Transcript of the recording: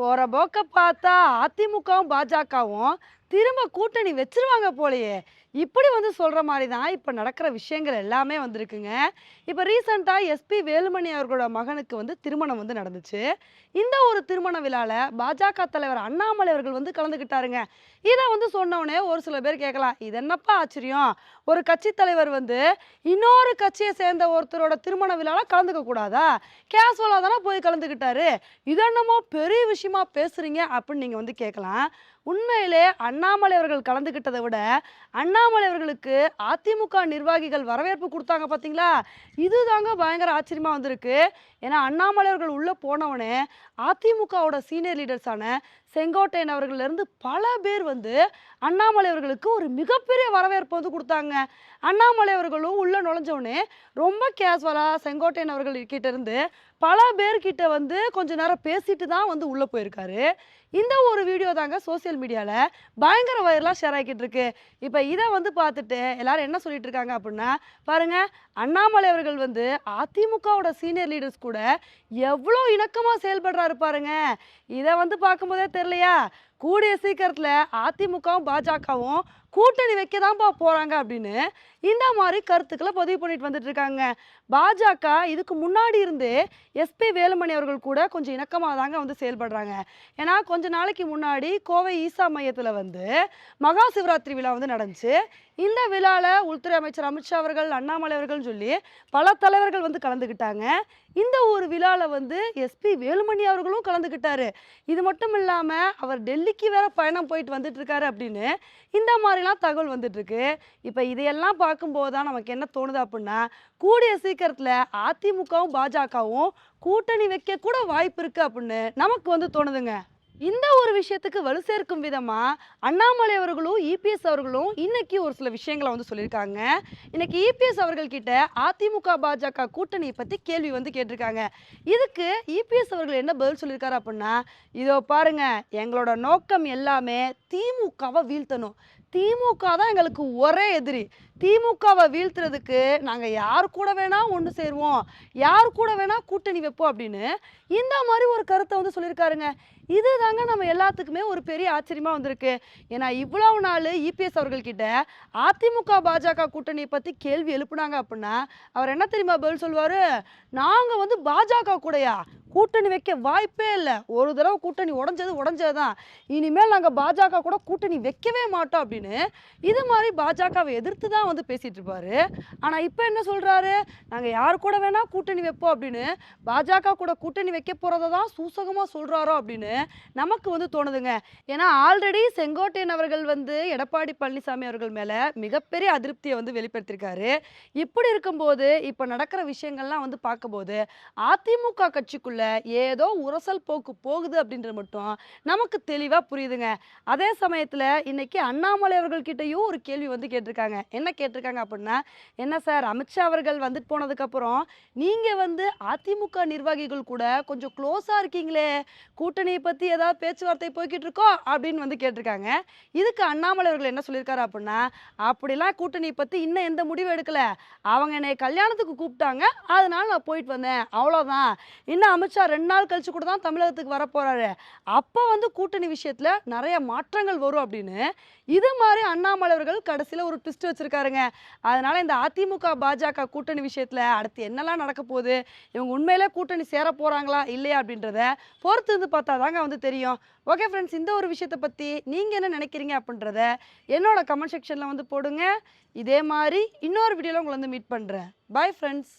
போற போக்க பார்த்தா அதிமுகவும் பாஜகவும் திரும்ப கூட்டணி வச்சிருவாங்க போலயே. இப்படி வந்து சொல்ற மாதிரி தான் இப்போ நடக்கிற விஷயங்கள் எல்லாமே வந்திருக்குங்க. இப்போ ரீசெண்டாக எஸ்பி வேலுமணி அவர்களோட மகனுக்கு வந்து திருமணம் வந்து நடந்துச்சு. இந்த ஒரு திருமண விழாவில் பாஜக தலைவர் அண்ணாமலை அவர்கள் வந்து கலந்துக்கிட்டாருங்க இதை வந்து சொன்னோடனே ஒரு சில பேர் கேட்கலாம் இது என்னப்பா ஆச்சரியம்? ஒரு கட்சி தலைவர் வந்து இன்னொரு கட்சியை சேர்ந்த ஒருத்தரோட திருமண விழாவில் கலந்துக்க கூடாதா? கேஷுவலாக தானே போய் கலந்துக்கிட்டாரு இது என்னமோ பெரிய விஷயமா பேசுறீங்க அப்படின்னு நீங்கள் வந்து கேட்கலாம். உண்மையிலே அண்ணாமலை அவர்கள் கலந்துக்கிட்டதை விட அண்ணாமலை அவர்களுக்கு அதிமுக நிர்வாகிகள் வரவேற்பு கொடுத்தாங்க பார்த்தீங்களா இதுதாங்க பயங்கர ஆச்சரியமாக வந்திருக்கு. ஏன்னா அண்ணாமலை அவர்கள் உள்ளே போனவனே அதிமுகவோட சீனியர் லீடர்ஸான செங்கோட்டையன் அவர்களிலிருந்து பல பேர் வந்து அண்ணாமலை அவர்களுக்கு ஒரு மிகப்பெரிய வரவேற்பு வந்து கொடுத்தாங்க. அண்ணாமலை அவர்களும் உள்ளே நுழைஞ்சவொடனே ரொம்ப கேஷுவலாக செங்கோட்டையன் அவர்கள்கிட்ட இருந்து பல பேர்கிட்ட வந்து கொஞ்ச நேரம் பேசிட்டு தான் வந்து உள்ளே போயிருக்காரு. இந்த ஒரு வீடியோ தாங்க சோஷியல் மீடியாவில் பயங்கர வைரலாக ஷேர் ஆகிக்கிட்டு இருக்கு. இப்போ இதை வந்து பார்த்துட்டு எல்லாரும் என்ன சொல்லிட்டு இருக்காங்க அப்படின்னா பாருங்க அண்ணாமலை அவர்கள் வந்து அதிமுகவோட சீனியர் லீடர்ஸ் கூட எவ்வளோ இணக்கமாக செயல்படுறாரு பாருங்க. இதை வந்து பார்க்கும்போதே தெரியலையா? கூடிய சீக்கிரத்தில் அதிமுகவும் பாஜகவும் கூட்டணி வைக்க தான்ப்பா போகிறாங்க அப்படின்னு இந்த மாதிரி கருத்துக்களை பதிவு பண்ணிட்டு வந்துட்டு இருக்காங்க. பாஜக இதுக்கு முன்னாடி இருந்தே எஸ்பி வேலுமணி அவர்கள் கூட கொஞ்சம் இணக்கமாக தாங்க வந்து செயல்படுறாங்க. ஏன்னா கொஞ்ச நாளைக்கு முன்னாடி கோவை ஈசா மையத்தில் வந்து மகா சிவராத்திரி விழா வந்து நடந்துச்சு. இந்த விழாவில் உள்துறை அமைச்சர் அமித்ஷா அவர்கள் அண்ணாமலை அவர்கள் சொல்லி பல தலைவர்கள் வந்து கலந்துக்கிட்டாங்க இந்த ஒரு விழாவில் வந்து எஸ்பி வேலுமணி அவர்களும் கலந்துக்கிட்டாரு இது மட்டும் இல்லாமல் அவர் டெல்லி டெல்லிக்கு வேற பயணம் போயிட்டு வந்துட்டு இருக்காரு அப்படின்னு இந்த மாதிரிலாம் தகவல் வந்துட்டு இருக்கு இப்போ இதையெல்லாம் பார்க்கும்போது தான் நமக்கு என்ன தோணுது அப்படின்னா கூடிய சீக்கிரத்தில் அதிமுகவும் பாஜகவும் கூட்டணி வைக்க கூட வாய்ப்பு இருக்கு அப்படின்னு நமக்கு வந்து தோணுதுங்க. இந்த ஒரு விஷயத்துக்கு வலு சேர்க்கும் விதமா அண்ணாமலை அவர்களும் இபிஎஸ் அவர்களும் இன்னைக்கு ஒரு சில விஷயங்களை வந்து சொல்லியிருக்காங்க. இன்னைக்கு இபிஎஸ் அவர்கள் கிட்ட அதிமுக பாஜக கூட்டணியை பத்தி கேள்வி வந்து கேட்டிருக்காங்க. இதுக்கு இபிஎஸ் அவர்கள் என்ன பதில் சொல்லியிருக்காரு அப்படின்னா இதோ பாருங்க எங்களோட நோக்கம் எல்லாமே திமுகவை வீழ்த்தணும். திமுக தான் எங்களுக்கு ஒரே எதிரி. திமுகவை வீழ்த்துறதுக்கு நாங்கள் யார் கூட வேணால் ஒன்று சேருவோம். யார் கூட வேணால் கூட்டணி வைப்போம் அப்படின்னு இந்த மாதிரி ஒரு கருத்தை வந்து சொல்லியிருக்காருங்க. இது தாங்க நம்ம எல்லாத்துக்குமே ஒரு பெரிய ஆச்சரியமாக வந்திருக்கு. ஏன்னா இவ்வளவு நாள் இபிஎஸ் அவர்கள்கிட்ட அதிமுக பாஜக கூட்டணியை பற்றி கேள்வி எழுப்புனாங்க அப்படின்னா அவர் என்ன தெரியுமா பதில் சொல்லுவார்? நாங்கள் வந்து பாஜக கூடயா? கூட்டணி வைக்க வாய்ப்பே இல்லை. ஒரு தடவை கூட்டணி உடஞ்சது உடஞ்சது தான் இனிமேல் நாங்கள் பாஜக கூட கூட்டணி வைக்கவே மாட்டோம் அப்படின்னு இது மாதிரி பாஜகவை எதிர்த்து தான் வந்து பேசிட்டு இருப்பாரு ஆனால் இப்போ என்ன சொல்றாரு? நாங்கள் யார் கூட வேணால் கூட்டணி வைப்போம் அப்படின்னு பாஜக கூட கூட்டணி வைக்க போறதை தான் சூசகமாக சொல்றாரோ அப்படின்னு நமக்கு வந்து தோணுதுங்க. ஏன்னா ஆல்ரெடி செங்கோட்டையன் அவர்கள் வந்து எடப்பாடி பழனிசாமி அவர்கள் மேலே மிகப்பெரிய அதிருப்தியை வந்து வெளிப்படுத்தியிருக்காரு இப்படி இருக்கும்போது இப்போ நடக்கிற விஷயங்கள்லாம் வந்து பார்க்கும்போது அதிமுக கட்சிக்குள்ள ஏதோ உரசல் போக்கு போகுது அப்படின்றது மட்டும் நமக்கு தெளிவாக புரியுதுங்க. அதே சமயத்தில் இன்னைக்கு அண்ணாமலை அவர்கள்கிட்டையும் ஒரு கேள்வி வந்து கேட்டிருக்காங்க. என்ன கேட்டிருக்காங்க அப்படின்னா என்ன சார் அமித்ஷா அவர்கள் வந்துட்டு போனதுக்கு அப்புறம் நீங்க வந்து அதிமுக நிர்வாகிகள் கூட கொஞ்சம் க்ளோஸாக இருக்கீங்களே கூட்டணியை பத்தி ஏதாவது பேச்சுவார்த்தை போய்கிட்டு இருக்கோ அப்படின்னு வந்து கேட்டிருக்காங்க. இதுக்கு அண்ணாமலை அவர்கள் என்ன சொல்லியிருக்காரு அப்படின்னா அப்படிலாம் கூட்டணி பத்தி இன்னும் எந்த முடிவும் எடுக்கல. அவங்க என்னை கல்யாணத்துக்கு கூப்பிட்டாங்க. அதனால நான் போயிட்டு வந்தேன். அவ்வளோதான் இன்னும் அமித்ஷா ரெண்டு நாள் கழிச்சு கூட தான் தமிழகத்துக்கு வர போறாரு. அப்போ வந்து கூட்டணி விஷயத்துல நிறைய மாற்றங்கள் வரும் அப்படின்னு இது மாதிரி அண்ணாமலை அவர்கள் கடைசியில் ஒரு ட்விஸ்ட் பாருங்க. அதனால இந்த அதிமுக பாஜக கூட்டணி விஷயத்துல அடுத்து என்னெல்லாம் நடக்க போகுது? இவங்க உண்மையிலே கூட்டணி சேர போறாங்களா? இல்லையா? அப்படின்றத பொறுத்து இருந்து பார்த்தா தாங்க வந்து தெரியும். ஓகே ஃப்ரெண்ட்ஸ் இந்த ஒரு விஷயத்தை பற்றி நீங்கள் என்ன நினைக்கிறீங்க அப்படின்றத என்னோட கமெண்ட் செக்ஷனில் வந்து போடுங்க. இதே மாதிரி இன்னொரு வீடியோவில் உங்களை வந்து மீட் பண்ணுறேன் பாய் ஃப்ரெண்ட்ஸ்